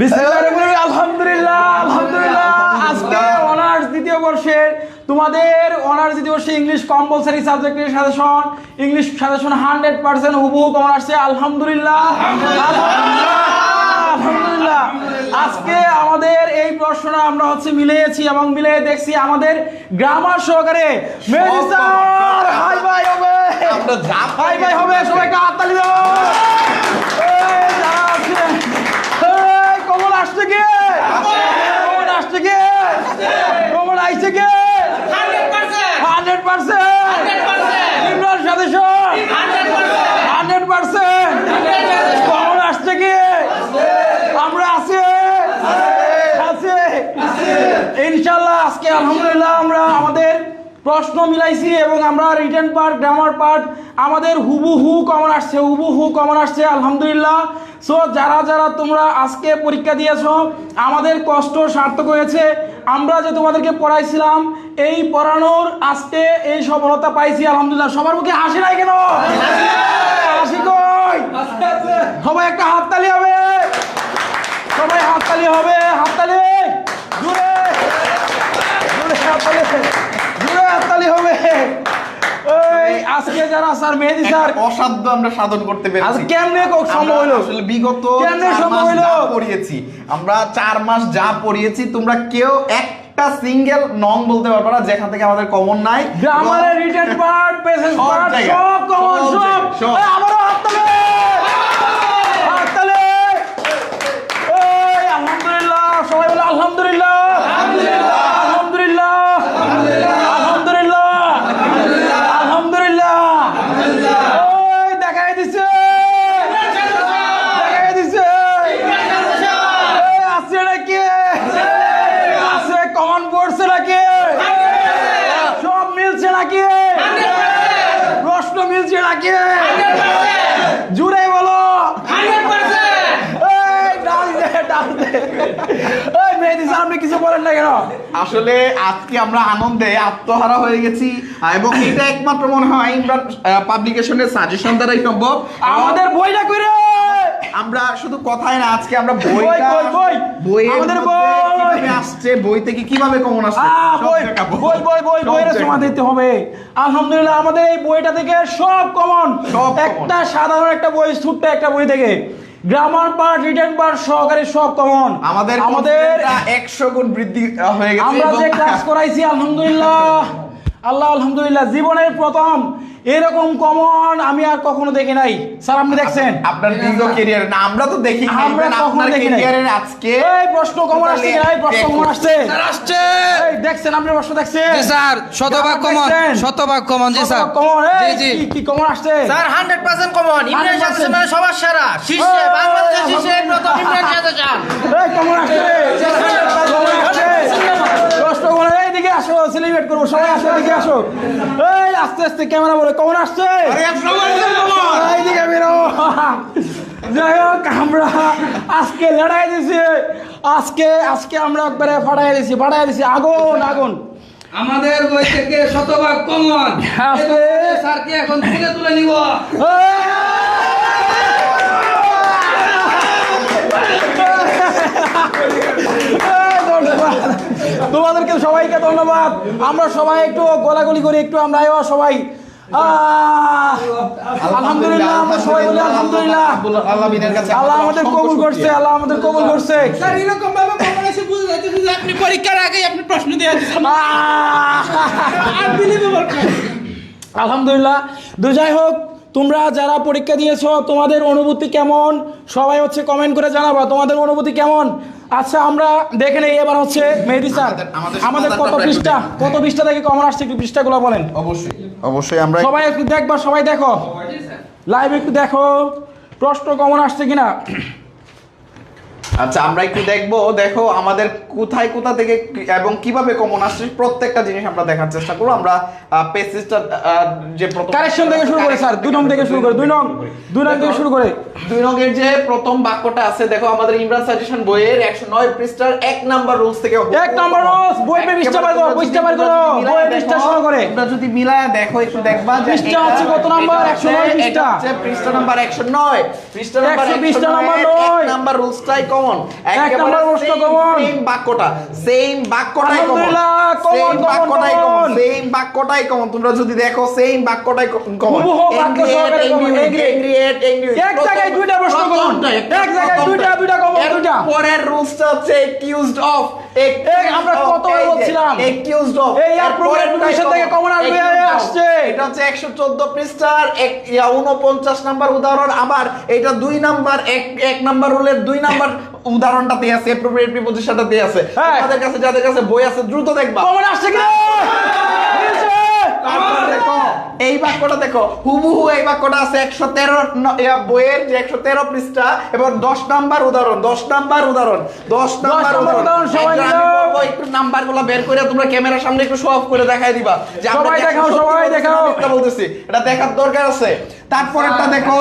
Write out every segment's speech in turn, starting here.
বিসমিল্লাহির আলহামদুলিল্লাহ আলহামদুলিল্লাহ। আজকে অনার্স দ্বিতীয় বর্ষের তোমাদের অনার্স দ্বিতীয় বর্ষে ইংলিশ কম্পালসারি সাবজেক্টের suggestion English suggestion hundred percent হুবহু কমন আসছে। আলহামদুলিল্লাহ। আজকে আমাদের এই প্রশ্নটা আমরা হচ্ছে মিলিয়েছি এবং মিলিয়ে দেখছি আমাদের গ্রামার সহকারে। হাই ভাই হবে। হাই ভাই হবে। সবাইকে দাও এই যারা আছে, এই কমল আসছে কে কমল আসছে কে কমল আইছে কে? Hundred percent. Imran suggestion hundred percent. Common আসছে কে? আমরা আছি। আছে। ইনশাল্লাহ আজকে আলহামদুলিল্লাহ আমরা আমাদের প্রশ্ন মিলাইছি এবং আমরা রিটেন পার্ট গ্রামার পার্ট আমাদের হুবহু কমন আসছে হুবহু কমন আসছে আলহামদুলিল্লাহ। সো যারা যারা তোমরা আজকে পরীক্ষা দিয়েছ আমাদের কষ্ট সার্থক হয়েছে। আমরা যে তোমাদেরকে পড়াইছিলাম, এই পড়ানোর আজকে এই সফলতা পাইছি, আলহামদুলিল্লাহ। সবার মুখে হাসি নাই কেন? হাসি কই? সবাই একটা হাততালি হবে। সবাই হাততালি হবে, হাততালি জুড়ে হাততালি হাততালি হবে। আজকে যারা স্যার মেহেদি স্যার অসাধ্য আমরা সাধন করতে পেরেছি। কেমনে সম্ভব আমরা হইল? আসলে বিগত কেমনে চার সম্ভব মাস পড়িয়েছি আমরা চার মাস যা পড়িয়েছি তোমরা কেউ একটা সিঙ্গেল নং বলতে পারবে না যেখান থেকে আমাদের কমন নাই। গ্রামারের রিটেন পার্ট পেসেন্স পার্ট সব কমন সব সব। এই আবারও হাততালি হাততালি এই আলহামদুলিল্লাহ সবাই বলে আলহামদুলিল্লাহ আলহামদুলিল্লাহ আলহামদুলিল্লাহ ওই দেখাই দিছে দেখাই দিছে এই আছে নাকি আছে কমন পড়ছে নাকি সব মিলছে নাকি প্রশ্ন মিলছে নাকি জুড়ে বলো এই এই মেহেদি স্যার আপনি কিছু বলেন না কেন? আসলে আজকে আমরা আনন্দে আত্মহারা হয়ে গেছি এবং এটা একমাত্র মনে হয় ইমরান পাবলিকেশনের সাজেশন দ্বারাই সম্ভব। আমাদের বইটা করে আমরা শুধু কথাই না আজকে আমরা বই, বই, বই। আমাদের বই। আসছে বই থেকে কীভাবে কমন আসছে বই বই বই দিতে হবে। আলহামদুলিল্লাহ আমাদের এই বইটা থেকে সব কমন সব একটা সাধারণ একটা বই ছোট্ট একটা বই থেকে। গ্রামার পার্ট রিটার্ন পার্ট সহকারী সব কমন আমাদের আমাদের একশো গুণ বৃদ্ধি হয়ে গেছে আমরা যে ক্লাস করাইছি আলহামদুলিল্লাহ। আল্লাহ আলহামদুলিল্লাহ জীবনের প্রথম এরকম কমন আমি আর কখনো দেখি নাই। স্যার আপনি দেখছেন? আপনার দীর্ঘ ক্যারিয়ার না আমরা তো দেখি আমরা কখনো আপনার দেখি নাই। আজকে এই প্রশ্ন কমন আসছে এই প্রশ্ন কমন আসছে। স্যার আসছে। এই দেখছেন আপনি প্রশ্ন দেখছেন? জি স্যার শতভাগ কমন শতভাগ কমন জি স্যার। কমন জি এই জি কি- কি কমন আসছে? Sir hundred percent common Imran 100% মানে সবার সেরা শীর্ষে বাংলাদেশের শীর্ষে। প্রথম ইমরান সাজেশন এই কমন আসছে। কমন আসছে প্রশ্ন কমন এইদিকে আসো সেলিব্রেট করব সবাই আসো এদিকে আসো। এই আস্তে আস্তে ক্যামেরা বলে কমন আসছে। যাই হোক আমরা আজকে লড়াই দিছি। আজকে আজকে আমরা একবারে ফাটাই দিছি ফাটাই দিছি। আগুন আগুন। আমাদের বই থেকে শতভাগ কমন। স্যারকে এখন তুলে তুলে নিব ধন্যবাদ তোমাদেরকে সবাইকে ধন্যবাদ। আমরা সবাই একটু গোলাগুলি করি একটু আমরা সবাই। আহ, আলহামদুলিল্লাহ আমরা সবাই বলি আলহামদুলিল্লাহ। আল্লাহ আমাদের অসংখ্য কবুল করছে আল্লাহ আমাদের কবুল করছে। স্যার এরকম ভাবে কমন এসে বুঝে যাচ্ছে যে আপনি পরীক্ষার আগে আপনি প্রশ্ন দিয়ে আলহামদুলিল্লাহ। তো যাই হোক তোমরা যারা পরীক্ষা দিয়েছ তোমাদের অনুভূতি কেমন? সবাই হচ্ছে কমেন্ট করে জানাবা তোমাদের অনুভূতি কেমন? আচ্ছা আমরা দেখে নেই এবার হচ্ছে মেহেদি স্যার। আমাদের- কত পৃষ্ঠা? কত পৃষ্ঠা থেকে কমন আসছে একটু পৃষ্ঠাগুলো বলেন? অবশ্যই। অবশ্যই আমরা সবাই একটু দেখবা সবাই দেখো। লাইভ একটু দেখো। প্রশ্ন কমন আসছে কিনা? আচ্ছা আমরা একটু দেখব দেখো আমাদের কোথায় কোথা থেকে এবং কীভাবে কমন আসছে প্রত্যেকটা জিনিস আমরা দেখার চেষ্টা করব। আমরা পেসেজটা যে কারেকশন থেকে শুরু করে স্যার দুই নং থেকে শুরু করে দুই নং। দুই নং থেকে শুরু করে। দুই রঙের যে প্রথম বাক্যটা আছে দেখো আমাদের ইমরান সাজেশন বইয়ের একশো নয় পৃষ্ঠার এক নাম্বার রুলস থেকে এক নাম্বার rules, বই পে পৃষ্ঠা বার করো, পৃষ্ঠা বার করো, বইয়ের পৃষ্ঠা শুরু করে। তোমরা যদি মিলায় দেখো একটু দেখবা যে পৃষ্ঠা হচ্ছে কত নাম্বার? এটা হচ্ছে- 109 পৃষ্ঠা। পৃষ্ঠা নাম্বার একশো নয়। পৃষ্ঠা নাম্বার 100 পৃষ্ঠা একশো নাম্বার নয়ের এক। Number number common. সেম বাক্যটা সেম বাক্যটাই কমন সেম বাক্যটাই কমন সেম বাক্যটাই কমন তোমরা যদি দেখো সেম বাক্যটাই কমন। এক জায়গায় দুইটা প্রশ্ন কমন এক জায়গায় দুইটা, দুইটা কমন দুইটা। পরের রুলসটা হচ্ছে of এই আমরা কতবার বলছিলাম? accused of এই appropriate position থেকে আসবে, আসছে। এটা হচ্ছে 114 পৃষ্ঠার এক 49 নাম্বার উদাহরণ। আবার এটা দুই নাম্বার এক এক নাম্বার রুলের দুই নাম্বার উদাহরণটাতে আছে প্রিপোজিশনটাতে আছে। হ্যাঁ। কাছে যাদের কাছে বই আছে দ্রুত দেখবা। কমন আসছে কি এই বাক্যটা দেখো হুবহু এই বাক্যটা আছে একশো তেরো বইয়ের যে একশো তেরো পৃষ্ঠা এবং দশ নাম্বার উদাহরণ দশ নাম্বার উদাহরণ দশ নাম্বার উদাহরণ। সবাই একটু নাম্বারগুলো বের করে তোমরা ক্যামেরার সামনে একটু শো অফ করে দেখাই দিবা। যে আমরা সবাই দেখাও, সবাই দেখাও। বলতেছি এটা দেখার দরকার আছে। তারপরেরটা দেখো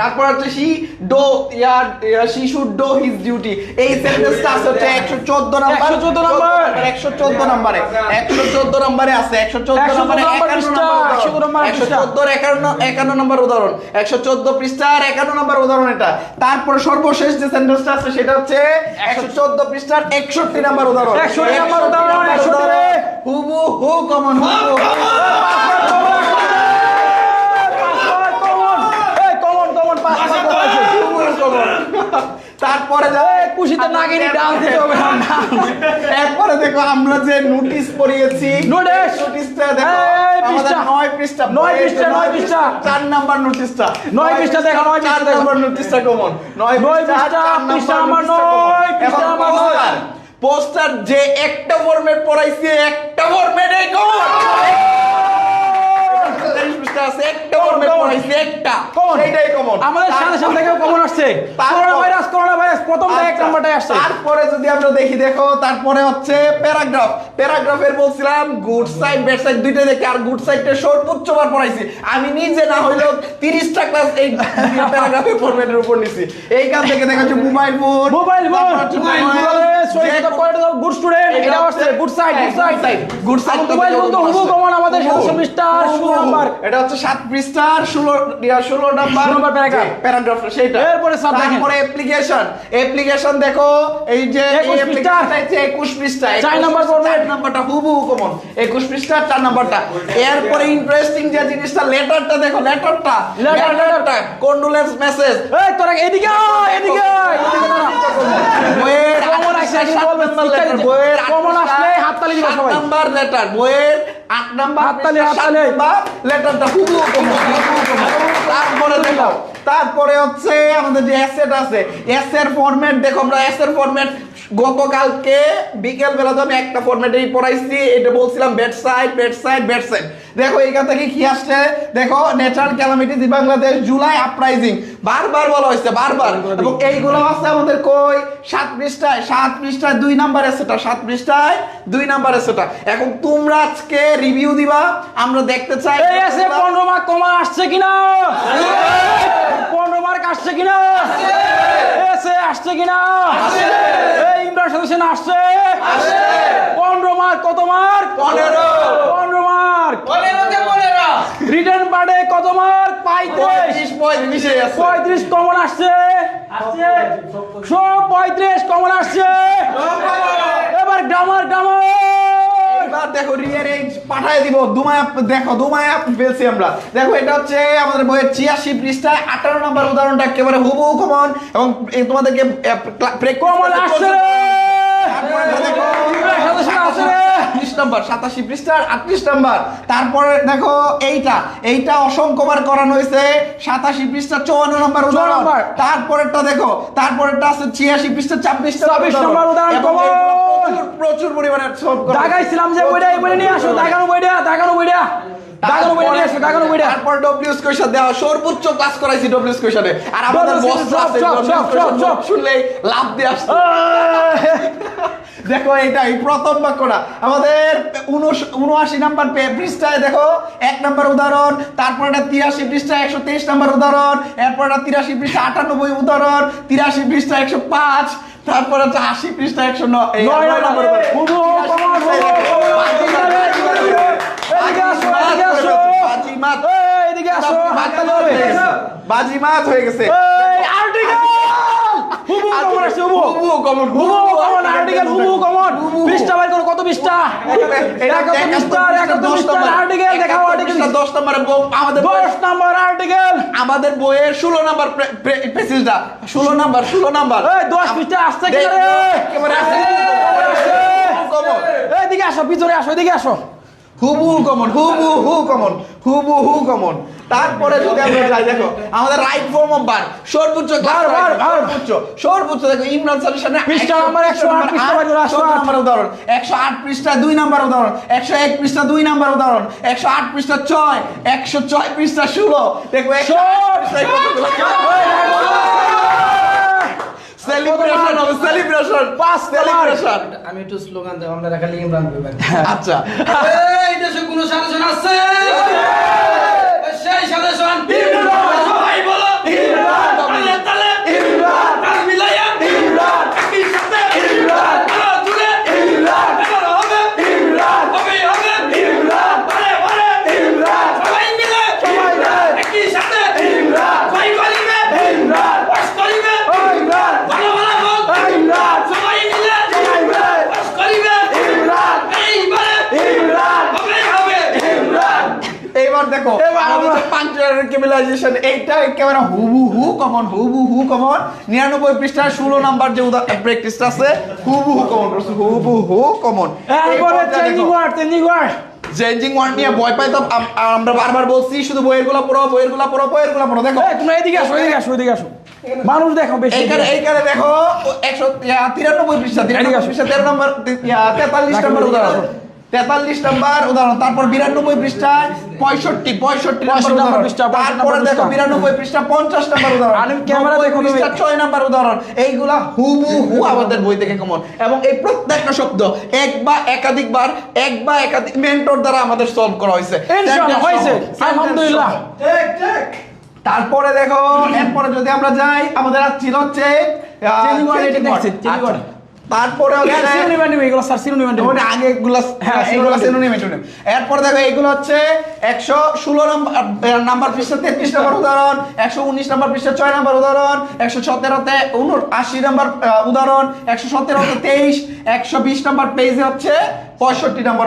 তারপর হচ্ছে শি ডো ইয়ার শিশু ডো হিজ ডিউটি। এই সেন্টেন্সটা আছে হচ্ছে 114 নাম্বার। 114 নাম্বার। 114 নম্বরে। 114 নম্বরে আছে 114 114 নম্বরে নাম্বার 51 পৃষ্ঠা, নম্বর 114 নাম্বার পৃষ্ঠা। 114 51 51 নম্বর উদাহরণ। 114 পৃষ্ঠার 51 নম্বর উদাহরণ এটা। তারপর সর্বশেষ যে সেন্টেন্সটা আছে সেটা হচ্ছে 114 পৃষ্ঠার 61 নম্বর উদাহরণ। 61 নম্বর উদাহরণ, 61 হুবু হু কমন হুবু পাঁচবার তারপরে খুশিতে নাগিনী দিতে হবে এরপরে দেখো আমরা যে নোটিশ পড়িয়েছি Notice। নোটিশটা দেখো আমাদের নয় পৃষ্ঠা নয় পৃষ্ঠা, নয় পৃষ্ঠা। চার নাম্বার নোটিশটা নয় পৃষ্ঠা দেখো, নয় চার নাম্বার নোটিশটা কমন নয় পৃষ্ঠা পৃষ্ঠা, নাম্বার নয়, পৃষ্ঠা নাম্বার নয়। পোস্টার যে একটা ফরম্যাট পড়াইছে একটা ফরম্যাটই কমন পৃষ্ঠা আছে একটা ফরম্যাট পড়াইছে একটা Common। সেইটাই কমন আমাদের সাথে সাথে থেকেও কমন আসছে। করোনা ভাইরাস করোনা ভাইরাস প্রথমটা এক আচ্ছা, নাম্বারটাই আসছে। তারপরে যদি আমরা দেখি দেখো তারপরে হচ্ছে প্যারাগ্রাফ। প্যারাগ্রাফের বলছিলাম গুড সাইড ব্যাড সাইড দুইটা দেখে আর গুড সাইডটা সর্বোচ্চ বার পড়াইছি। আমি নিজে না হইলেও তিরিশটা ক্লাস এই প্যারাগ্রাফের ফরম্যাটের উপর নিছি। এইখান থেকে দেখা যাচ্ছে mobile phone mobile phone good student এটা আসছে। Good side good side good side mobile phone তো হুবু কমন আমাদের এটা হচ্ছে সাত পৃষ্ঠার ষোলো ষোলো নাম্বার। প্যারাগ্রাফ। সেটা এরপরে তারপরে অ্যাপ্লিকেশন অ্যাপ্লিকেশন দেখো এই যে একুশ পৃষ্ঠা। চার নাম্বার format। নাম্বারটা হুবহু কমন একুশ পৃষ্ঠা চার নাম্বারটা। এরপরে ইন্টারেস্টিং যে জিনিসটা লেটারটা দেখো লেটারটা লেটারটা কন্ডোলেন্স মেসেজ এই তোরা এদিকে এদিকে। বইয়ের Common আসলে হাততালি দিবে সবাই। নাম্বার লেটার বইয়ের আট নাম্বার হাততালি, হাততালি। লেটারটা common। তারপরে দেখো তারপরে হচ্ছে আমাদের যে অ্যাসেট আছে এসের ফরম্যাট দেখো আমরা এসের ফরম্যাট গতকালকে বিকেল বেলা তো আমি একটা ফরম্যাটেই পড়াইছি এটা বলছিলাম bad side bad side bad side দেখো এইখান থেকে কি আসছে? দেখো natural calamity in Bangladesh July uprising বারবার বলা হয়েছে বারবার। এবং এইগুলো আছে আমাদের কই? সাত পৃষ্ঠায় সাত পৃষ্ঠায় দুই নাম্বার সেটা সাত পৃষ্ঠায় দুই নাম্বার সেটা। এখন তোমরা আজকে রিভিউ দিবা আমরা দেখতে চাই পনেরো মার্ক তোমার আসছে কিনা? মার্ক আসছে কিনা? এসে আসছে কিনা? এই ইমরান সদস্য আসছে। পনেরো মার্ক কত মার্ক? পনেরো। পনেরো মার্ক। রিটার্ন পার্টে কত মার্ক? পঁয়ত্রিশ। পঁয়ত্রিশ কমন আসছে। সব পঁয়ত্রিশ কমন আসছে। এবার গ্রামার গ্রামার। এবার দেখো রিয়ার পাঠায় দিব। দুমায় দেখো দুমায় আমরা। দেখো এটা হচ্ছে আমাদের বইয়ের ছিয়াশি পৃষ্ঠায় আঠারো নম্বর উদাহরণটা একেবারে হুবহু কমন এবং তোমাদেরকে কমন আসছে তারপরে দেখো ইমরান সদস্য আসছে রে! আটত্রিশ নম্বর সাতাশি পৃষ্ঠার আটত্রিশ নম্বর। তারপরে দেখো এইটা এইটা অসংখ্যবার করানো হয়েছে। সাতাশি পৃষ্ঠা চুয়ান্ন নম্বর উদাহরণ। তারপরেরটা দেখো তারপরেরটা আছে ছিয়াশি পৃষ্ঠা ছাব্বিশ 26 নম্বর উদাহরণ প্রচুর প্রচুর পরিমাণে সলভ দাগাইছিলাম যে বইটা এই বইটা নিয়ে আসো দাগানো বইটা দাগানো বইটা। দাগানো বইটা নিয়ে আসো দাগানো বইটা। তারপর ডব্লিউএস কোয়েশ্চন দেওয়া সর্বোচ্চ ক্লাস করাইছি ডব্লিউএস কোয়েশনে আর আমাদের বস আছে সব, সব, সব, সব। শুনলেই লাভ দিয়ে আসছে। দেখো এটা এই প্রথম বাক্যটা। আমাদের উনআশি নাম্বার পৃষ্ঠায় দেখো এক নাম্বার উদাহরণ তারপর এটা তিরাশি পৃষ্ঠা একশো তেইশ নাম্বার উদাহরণ এরপর এটা তিরাশি পৃষ্ঠা আটানব্বই উদাহরণ তিরাশি পৃষ্ঠা একশো পাঁচ তারপর হচ্ছে আশি পৃষ্ঠা একশো নয় নম্বর উদাহরণ। হুবহু কমন, হুবহু কমন। এদিকে আসো, এদিকে আসো। বাজিমাত এই, এদিকে আসো। হাততালি হবে বাজিমাত হয়ে গেছে। এই আর্টিকেল! কমন হুবু কমন। কমন পৃষ্ঠা বাইর করো কত পৃষ্ঠা? একাত্তর পৃষ্ঠা একাত্তর পৃষ্ঠা আর্টিকেল দেখাও আর্টিকেল দশ নম্বরে আমাদের আর্টিকেল আমাদের বইয়ের ষোলো নম্বর পেসিসটা ষোলো নম্বর ষোলো নম্বর। এই দশ পৃষ্ঠা আসছে কি রে? একেবারে আসছে। এদিকে আসো পিছনে আসো এদিকে আসো। হুবু কমন হুবু হু কমন হুবু হু কমন তারপরে যদি আমরা যাই দেখো আমাদের রাইট ফর্ম অফ বার সর্বোচ্চ বার, বার। সর্বোচ্চ সর্বোচ্চ দেখো ইমরান সামনে পৃষ্ঠা নাম্বার 108 পৃষ্ঠা বার করো, 108 নাম্বার উদাহরণ 108 পৃষ্ঠা দুই নাম্বার উদাহরণ 101 পৃষ্ঠা দুই নাম্বার উদাহরণ 108 পৃষ্ঠা 6 106 পৃষ্ঠা 16 দেখো 108 পৃষ্ঠায় কতগুলো সেলিব্রেশন হবে সেলিব্রেশন পাঁচ সেলিব্রেশন আমি একটু স্লোগান দেব আমরা খালি ইমরান ভাই আচ্ছা। এই দেশে কোন আছে? সেই সাজেশন ইমরান! সবাই বলো ইমরান! তালে তালে ইমরান! তাল মিলাইয়া ইমরান! একই সাথে ইমরান! আরও জুড়ে ইমরান! এবার হবে ইমরান! হবে হবে ইমরান! পারে পারে ইমরান! সবাই মিলে সবাই মিলে! একই সাথে ইমরান! সবাই করিবে ইমরান! পাস করিবে ইমরান! ভালো ভালো বল ইমরান! সবাই মিলে সবাই মিলে! পাস করিবে ইমরান! এইবারে ইমরান! হবে হবে ইমরান! এইবার দেখো কেবিলাইজেশন এইটা একেবারে হুবু হু কমন হুবু হু কমন নিরানব্বই পৃষ্ঠার ষোলো নাম্বার যে প্র্যাকটিসটা আছে হুবু হু কমন হুবু হু কমন চেঞ্জিং ওয়ার্ড নিয়ে ভয় পাই তো আমরা বারবার বলছি শুধু বইয়েরগুলো পড়ো বইয়েরগুলো পড়ো বইয়েরগুলো পড়ো দেখো। তোমরা এদিকে আসো এদিকে আসো এদিকে আসো। মানুষ দেখো বেশি এইখানে এইখানে দেখো একশো তিরানব্বই পৃষ্ঠা তিরানব্বই। পৃষ্ঠা তেরো নম্বর তেতাল্লিশ নম্বর উদাহরণ। তেতাল্লিশ নম্বর উদাহরণ। তারপর বিরানব্বই পৃষ্ঠায় পঁয়ষট্টি পঁয়ষট্টি তারপরে দেখো। বিরানব্বই পৃষ্ঠা পঞ্চাশ নম্বর উদাহরণ। আমি ক্যামেরা দেখো পৃষ্ঠা ছয় নম্বর উদাহরণ। এইগুলা হুবু হু আমাদের বই থেকে কমন এবং এই প্রত্যেকটা শব্দ এক বা একাধিকবার এক বা একাধিক মেন্টর দ্বারা আমাদের সলভ করা হয়েছে। ইনশাআল্লাহ, Sentence হয়েছে। সহ, sentence আলহামদুলিল্লাহ। তারপরে দেখো এরপরে যদি আমরা যাই আমাদের আর ছিল হচ্ছে আচ্ছা। তারপরে এগুলো স্যার সিনোনিম আগে এগুলো সিনোনিম এন্টোনিম এরপর দেখো হচ্ছে নম্বর নাম্বার পৃষ্ঠা তেত্রিশ নম্বর উদাহরণ নম্বর পৃষ্ঠা নম্বর উদাহরণ নম্বর নম্বর পেজে হচ্ছে নম্বর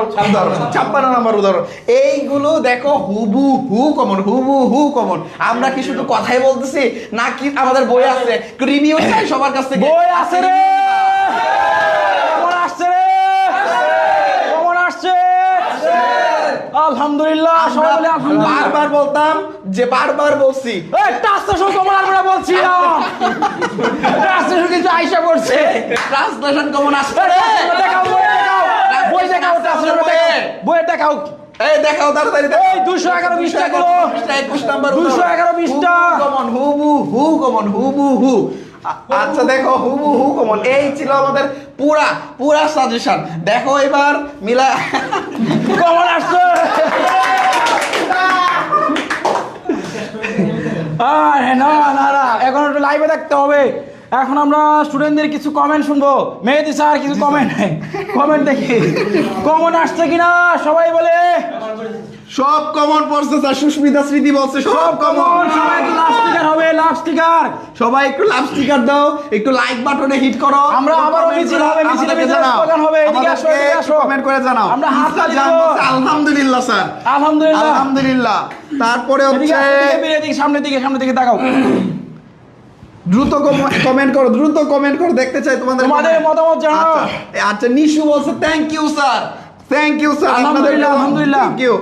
নম্বর এইগুলো দেখো হুবু হু কমন হুবু হু কমন আমরা কি শুধু কথাই বলতেছি নাকি আমাদের বই আছে? রিভিউ চাই সবার কাছ থেকে। বই আছে রে! কেমন আসছে রে। কেমন আসছে। আলহামদুলিল্লাহ সবাই বলে আলহামদুলিল্লাহ। বারবার বলতাম যে বারবার বলছি। এই ট্রান্সলেশন কেমন আমরা বলছি না। ট্রান্সলেশন কিছু আইসা করছে ট্রান্সলেশন কেমন আসছে দেখাও বই দেখাও। বই দেখাও দেখাও। বই দেখাও। এই দেখাও তাড়াতাড়ি এই 211 বিশটা গুলো। 21 নাম্বার 211 বিশটা। কমন হুবু হু কমন হুবু হু। আচ্ছা দেখো হুবু হু কমন এই ছিল আমাদের পুরা পুরা সাজেশন দেখো এবার, মিলা কেমন আসছে! আরে না না না, এখন একটু লাইভে দেখতে হবে। এখন আমরা স্টুডেন্টদের কিছু কমেন্ট শুনব। মেহেদি স্যার কিছু কমেন্ট কমেন্ট দেখি। কমন আসছে কিনা? সবাই বলে সব কমন পড়ছে স্যার সুস্মিতা স্মৃতি বলছে সব কমন সবাই একটু লাভ স্টিকার হবে লাভ স্টিকার সবাই একটু লাভ স্টিকার দাও একটু লাইক বাটনে হিট করো। আমরা আবারও মিছিল হবে, মিছিলে। স্লোগান হবে, এদিকে আসো, এদিকে আসো। কমেন্ট করে জানাও। আমরা হাত আলহামদুলিল্লাহ স্যার। আলহামদুলিল্লাহ। আলহামদুলিল্লাহ। তারপরে হচ্ছে এদিকে সামনের দিকে সামনের দিকে তাকাও। দ্রুত কমেন্ট করো দ্রুত কমেন্ট করো দেখতে চাই তোমাদের তোমাদের মতামত জানাও। আচ্ছা, আচ্ছা নিশু বলছে thank you sir thank you sir আলহামদুলিল্লাহ, আলহামদুলিল্লাহ। থ্যাংক ইউ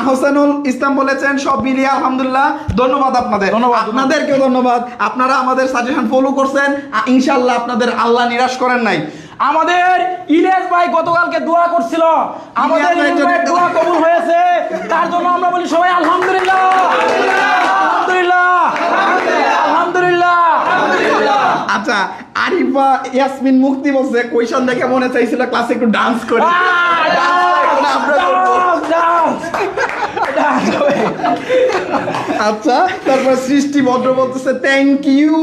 আহসানুল ইসলাম বলেছেন সব মিলিয়ে আলহামদুলিল্লাহ। ধন্যবাদ আপনাদের। ধন্যবাদ। আপনাদেরকেও ধন্যবাদ। আপনারা আমাদের সাজেশন ফলো করছেন। ইনশাআল্লাহ আপনাদের আল্লাহ নিরাশ করেন নাই। আমাদের ইলিয়াস ভাই গতকালকে দোয়া করছিল। আমাদের দোয়া কবুল হয়েছে তার জন্য আমরা বলি সবাই আলহামদুলিল্লাহ আলহামদুলিল্লাহ আচ্ছা আরিফা ইয়াসমিন মুক্তি বলছে দেখে মনে চাইছিল ক্লাসে একটু ডান্স করি। আচ্ছা তারপর সৃষ্টি ভদ্র বলতেছে thank you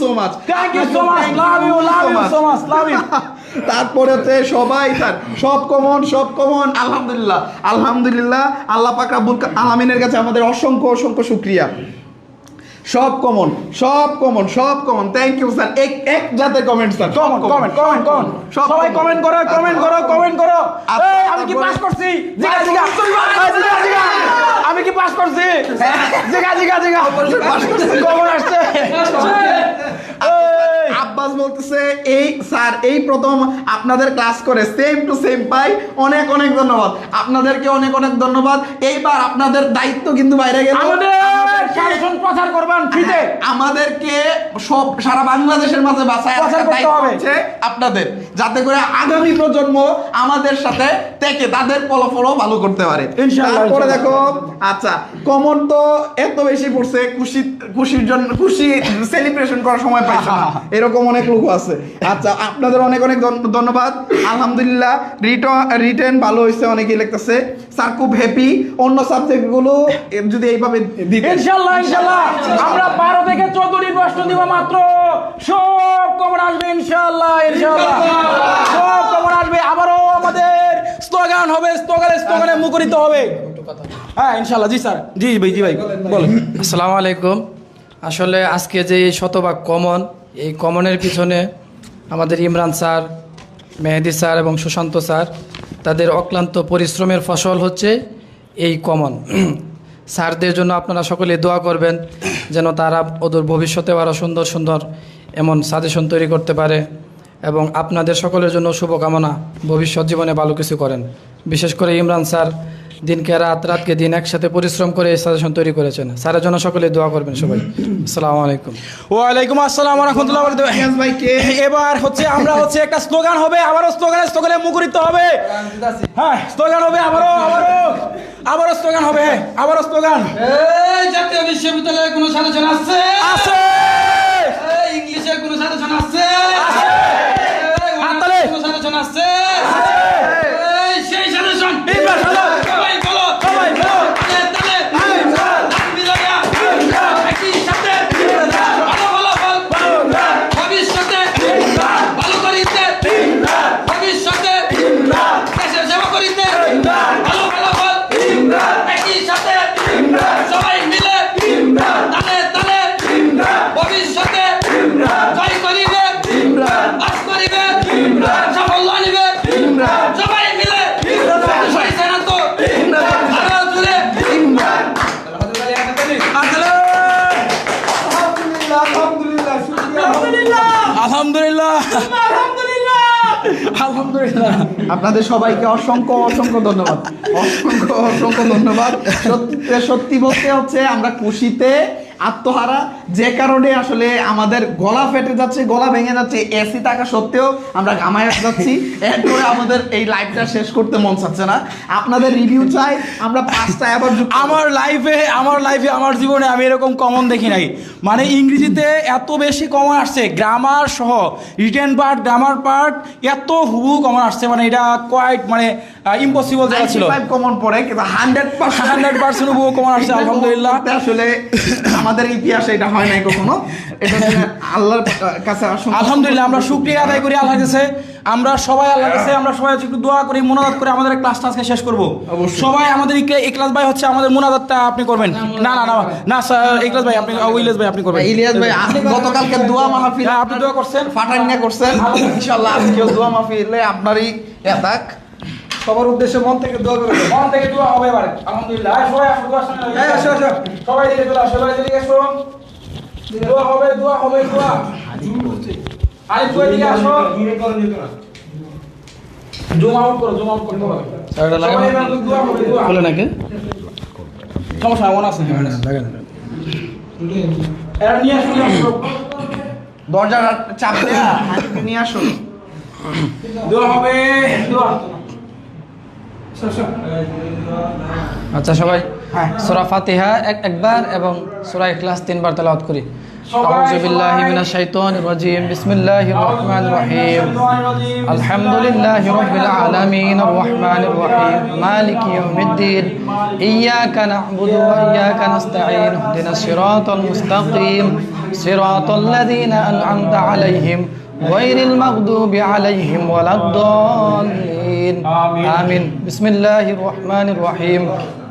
so much Thank you so much, love you, love you so much, love you. তারপরে হচ্ছে সবাই তার সব কমন সব কমন আলহামদুলিল্লাহ আলহামদুলিল্লাহ আল্লাহ পাক রাব্বুল আলামিনের কাছে আমাদের অসংখ্য অসংখ্য শুকরিয়া। সব কমন সব কমন সব কমন থ্যাংক ইউ স্যার এক এক জাতের comment sir comment comment comment সব সবাই কমেন্ট করো কমেন্ট করো কমেন্ট করো। আচ্ছা, এই, আমি কি পাস করছি? জিগা জিগা। জিগা জিগা। আমি কি পাস করছি? জিগা জিগা জিগা। pass করছি। কমন আসছে? আব্বাস বলতেছে এই স্যার এই প্রথম আপনাদের ক্লাস করে সেম টু সেম পাই। অনেক অনেক ধন্যবাদ। আপনাদেরকে অনেক অনেক ধন্যবাদ। এইবার আপনাদের দায়িত্ব কিন্তু বাইরে গেল। আমাদের! শাসন প্রচার করবেন ফ্রিতে। আমাদেরকে সব সারা বাংলাদেশের মাঝে প্রচার করতে হবে। হচ্ছে আপনাদের যাতে করে আগামী প্রজন্ম আমাদের সাথে থেকে তাদের ফলাফলও ভালো করতে পারে। তারপরে দেখো আচ্ছা কমন তো এত বেশি পড়ছে খুশি খুশির জন্য খুশি সেলিব্রেশন করার সময় পাইছে এরকম অনেক লোক আছে। আচ্ছা আপনাদের অনেক অনেক ধন্যবাদ। আলহামদুলিল্লাহ রিটেন ভালো হয়েছে অনেকেই লিখতেছে। স্যার খুব হ্যাপি অন্য সাবজেক্টগুলো যদি এইভাবে ইনশাল্লাহ ইনশাল্লাহ। আমরা বারো থেকে চোদ্দটি প্রশ্ন দিব মাত্র। সব কমন আসবে ইনশাল্লাহ ইনশাল্লাহ। সব কমন আসবে। আবারও আমাদের স্লোগান হবে স্লোগানে স্লোগানে মুখরিত হবে। হ্যাঁ ইনশাল্লাহ। জি স্যার। জি ভাই জি ভাই বলেন। আসসালামু আলাইকুম। আসলে আজকে যে শতভাগ কমন এই কমনের পিছনে আমাদের ইমরান স্যার মেহেদি স্যার এবং সুশান্ত স্যার তাদের অক্লান্ত পরিশ্রমের ফসল হচ্ছে এই কমন। স্যারদের জন্য আপনারা সকলে দোয়া করবেন যেন তারা ওদের ভবিষ্যতে আরও সুন্দর সুন্দর এমন সাজেশন তৈরি করতে পারে এবং আপনাদের সকলের জন্য শুভকামনা। ভবিষ্যৎ জীবনে ভালো কিছু করেন। বিশেষ করে ইমরান স্যার দিনকে রাত, রাতকে দিন একসাথে পরিশ্রম করে এই সাজেশন তৈরি করেছেন। স্যারের জন্য সকলে দোয়া করবেন সবাই। আসসালামু আলাইকুম। ওয়ালাইকুম আসসালাম রহমতুল্লাহ ইয়াস ভাই কে? এবার হচ্ছে আমরা হচ্ছে একটা স্লোগান হবে আবারও স্লোগানে স্লোগানে মুখরিত হবে। হ্যাঁ স্লোগান হবে আবারও আবারও আবারও স্লোগান হবে হ্যাঁ আবারও স্লোগান। জাতীয় বিশ্ববিদ্যালয়ে কোনো সাজেশন আসছে? আছে ইংলিশে কোনো সাজেশন আসছে? আছে। আপনাদের সবাইকে অসংখ্য অসংখ্য ধন্যবাদ। অসংখ্য অসংখ্য ধন্যবাদ। সত্যি সত্যি বলতে হচ্ছে আমরা খুশিতে আত্মহারা। যে কারণে আসলে আমাদের গলা ফেটে যাচ্ছে গলা ভেঙে যাচ্ছে এসি থাকা সত্ত্বেও আমরা ঘামায় যাচ্ছি। এরপরে আমাদের এই লাইভটা শেষ করতে মন চাচ্ছে না। আপনাদের রিভিউ চাই আমরা পাঁচটা আবার আমার লাইফে আমার লাইফে আমার জীবনে আমি এরকম কমন দেখি নাই। মানে ইংরেজিতে এত বেশি কমন আসছে গ্রামার সহ রিটেন পার্ট গ্রামার পার্ট এত হুবু কমন আসছে। মানে এটা কোয়াইট মানে ইম্পসিবল যেটা ছিল। কমন পড়ে কিন্তু হান্ড্রেড পার্সেন্ট হান্ড্রেড পার্সেন্ট হুবু কমন আসছে আলহামদুলিল্লাহ। আসলে আমাদের ইতিহাসে এটা হয় নাই কখনো? এটা আল্লাহর কাছে আলহামদুলিল্লাহ আমরা শুক্রিয়া আদায় করি আল্লাহর কাছে। আমরা সবাই আল্লাহর কাছে আমরা সবাই হচ্ছে একটু দোয়া করি মোনাজাত করে আমাদের ক্লাসটা আজকে শেষ করব। সবাই আমাদের এই ভাই হচ্ছে আমাদের মোনাজাতটা আপনি করবেন। না না না না স্যার এই ভাই আপনি ইলিয়াস ভাই আপনি করবেন। ইলিয়াস ভাই আপনি গতকালকে দোয়া মাহফিল হ্যাঁ, আপনি দোয়া করছেন। ফাটান্না করছেন। ইনশাআল্লাহ আজকেও দোয়া মাহফিলে আপনারই থাক। সবার উদ্দেশ্যে মন থেকে দোয়া করে মন থেকে দোয়া হবে এবারে। আলহামদুলিল্লাহ। সবাই আসো। সবাই দিকে চলে আসো সবাই দিকে আসো। দোয়া হবে দোয়া হবে দোয়া। আরে দোয়া দিকে আসো। জুম আউট করো জুম আউট করতে হবে। স্যারটা লাগানো? দোয়া হবে দোয়া। খুলে নাকি? সমস্যা মনে আছে নিয়ে আসো নিয়ে আসো দরজা চাপ দেয়া। নিয়ে দোয়া হবে দোয়া। আচ্ছা সবাই। হ্যাঁ। সূরা ফাতিহা এক একবার এবং সূরা ইখলাস তিনবার তেলাওয়াত করি সবাই- আউযু বিল্লাহি মিনাশ শাইতানির রাজিম বিসমিল্লাহির রহমানির রহিম الحمد لله رب العالمين الرحمن الرحيم مالك يوم الدين إياك نعبد وإياك نستعين اهدنا الصراط المستقيم صراط الذين أنعمت عليهم غير المغضوب عليهم ولا الضالين آمين. آمين بسم الله الرحمن الرحيم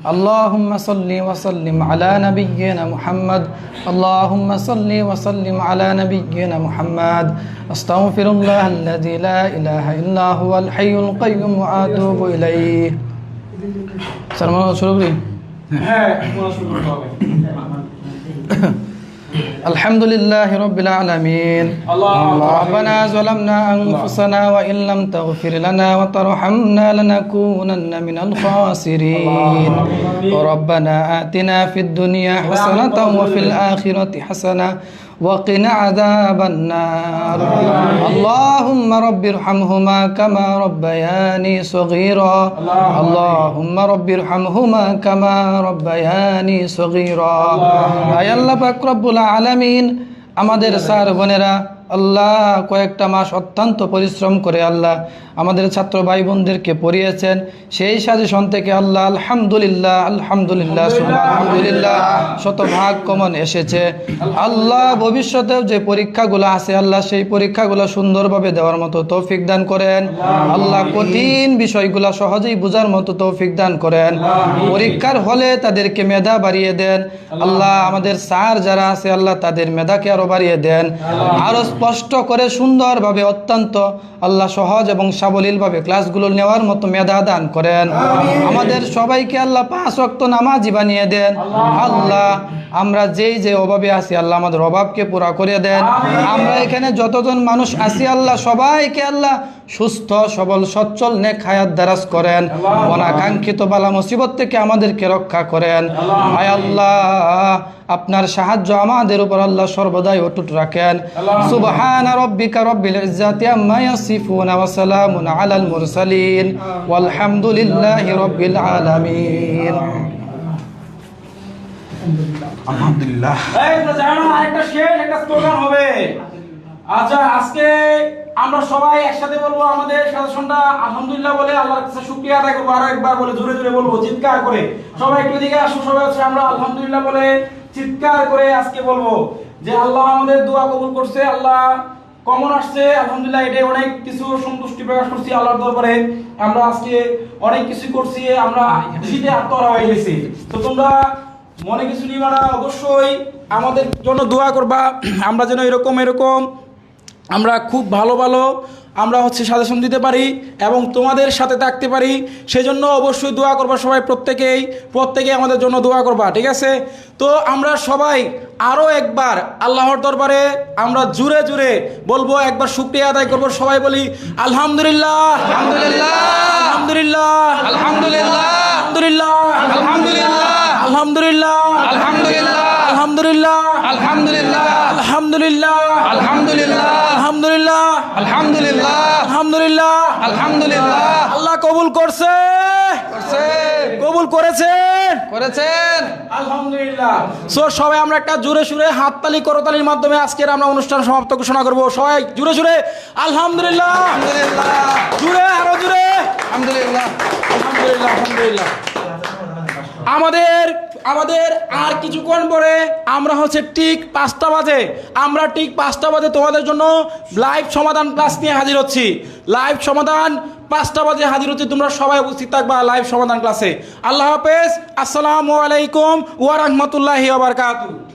اللهم صل وسلم على نبينا محمد. اللهم صل وسلم على نبينا محمد. أستغفر الله الذي لا إله إلا هو الحي القيوم وأتوب إليه. سلام الله شروع الحمد لله رب العالمين ربنا ظلمنا أنفسنا وإن لم تغفر لنا وترحمنا لنكونن من الخاسرين ربنا آتنا في الدنيا حسنة وفي الآخرة حسنة وقنا عذاب النار اللهم رب ارحمهما كما ربياني صغيرا اللهم رب ارحمهما كما ربياني صغيرا আয় আল্লাহ পাক রব্বুল আলামিন আমাদের স্যার বোনেরা আল্লাহ কয়েকটা মাস অত্যন্ত পরিশ্রম করে আল্লাহ আমাদের ছাত্র ভাই বোনদেরকে পড়িয়েছেন। সেই সাজেশন থেকে আল্লাহ আলহামদুলিল্লাহ আলহামদুলিল্লাহ আলহামদুলিল্লাহ, শতভাগ কমন এসেছে। আল্লাহ ভবিষ্যতেও যে পরীক্ষাগুলো আছে, আল্লাহ সেই পরীক্ষাগুলো সুন্দরভাবে দেওয়ার মতো তৌফিক দান করেন। আল্লাহ কঠিন বিষয়গুলো সহজেই বোঝার মতো তৌফিক দান করেন। পরীক্ষার হলে তাদেরকে মেধা বাড়িয়ে দেন। আল্লাহ আমাদের স্যার যারা আছে, আল্লাহ তাদের মেধাকে আরও বাড়িয়ে দেন। আরও স্পষ্ট করে সুন্দরভাবে অত্যন্ত আল্লাহ সহজ এবং সাবলীলভাবে ক্লাসগুলো নেওয়ার মতো মেধা দান করেন। আমাদের সবাইকে আল্লাহ পাঁচ ওয়াক্ত নামাজি বানিয়ে দেন। আল্লাহ আমরা যেই যে অভাবে আছি আল্লাহ আমাদের অভাবকে পুরা করে দেন। আমরা এখানে যতজন মানুষ আছি আল্লাহ সবাইকে আল্লাহ সুস্থ সবল সচ্ছল নেক হায়াত দারাজ করেন। অনাকাঙ্ক্ষিত বালা মুসিবত থেকে আমাদেরকে রক্ষা করেন। আয় আল্লাহ। আপনার সাহায্য আমাদের উপর আল্লাহ সর্বদাই অটুট রাখেন। সুবহান রব্বিকা রব্বিল ইজ্জাতি আম্মা ইয়াসিফুন ওয়া সালামুন আলাল মুরসালিন। ওয়ালহামদুলিল্লাহি রব্বিল আলামিন। আলহামদুলিল্লাহ। একটা শেষ একটা স্লোগান হবে। আচ্ছা আজকে আমরা সবাই একসাথে বলব আমাদের সাজেশনটা। আলহামদুলিল্লাহ বলে আল্লাহর কাছে শুকরিয়া আদায় করব। আরও একবার বলে জোরে জোরে বলব চিৎকার করে। সবাই একটু দিকে আসো সবাই হচ্ছে আমরা আলহামদুলিল্লাহ বলে চিৎকার করে আজকে বলব যে আল্লাহ আমাদের দোয়া কবুল করছে, আল্লাহ কমন আসছে। আলহামদুলিল্লাহ, এটাই অনেক কিছু সন্তুষ্টি প্রকাশ করছি আল্লাহর দরবারে। আমরা আজকে অনেক কিছু করছি, আমরা খুশিতে আত্মহারা হয়ে গেছি। তো তোমরা মনে কিছু নিবা না, অবশ্যই আমাদের জন্য দোয়া করবা। আমরা যেন এরকম এরকম, আমরা খুব ভালো ভালো আমরা হচ্ছে সাজেশন দিতে পারি এবং তোমাদের সাথে থাকতে পারি। সেজন্য অবশ্যই দোয়া করবা সবাই প্রত্যেকেই প্রত্যেকেই আমাদের জন্য দোয়া করবা ঠিক আছে? তো আমরা সবাই আরও একবার আল্লাহর দরবারে আমরা জুড়ে জুড়ে বলব একবার শুক্রিয়া আদায় করব সবাই বলি আলহামদুলিল্লাহ। আলহামদুলিল্লাহ। আলহামদুলিল্লাহ। আলহামদুলিল্লাহ। আলহামদুলিল্লাহ। আলহামদুলিল্লাহ। আলহামদুলিল্লাহ। আলহামদুলিল্লাহ। আলহামদুলিল্লাহ। আলহামদুলিল্লাহ। আলহামদুলিল্লাহ। আলহামদুলিল্লাহ। আলহামদুলিল্লাহ। আলহামদুলিল্লাহ। আল্লাহ কবুল করছে। কবুল করেছেন করেছেন আলহামদুলিল্লাহ। সো সবাই আমরা একটা জোরে সুরে হাততালি করতালির মাধ্যমে আজকের আমরা অনুষ্ঠান সমাপ্ত ঘোষণা করব। সবাই জুড়ে আলহামদুলিল্লাহ। আলহামদুলিল্লাহ। জুড়ে আরও জুড়ে আলহামদুলিল্লাহ। আলহামদুলিল্লাহ আলহামদুলিল্লাহ। আমাদের আমাদের আর কিছুক্ষণ পরে আমরা হচ্ছে ঠিক পাঁচটা বাজে। আমরা ঠিক পাঁচটা বাজে তোমাদের জন্য লাইভ সমাধান ক্লাস নিয়ে হাজির হচ্ছি। লাইভ সমাধান পাঁচটা বাজে হাজির হচ্ছে। তোমরা সবাই উপস্থিত থাকবা লাইভ সমাধান ক্লাসে আল্লাহ হাফেজ। আসসালামু আলাইকুম ওয়া বারাকাতুহু।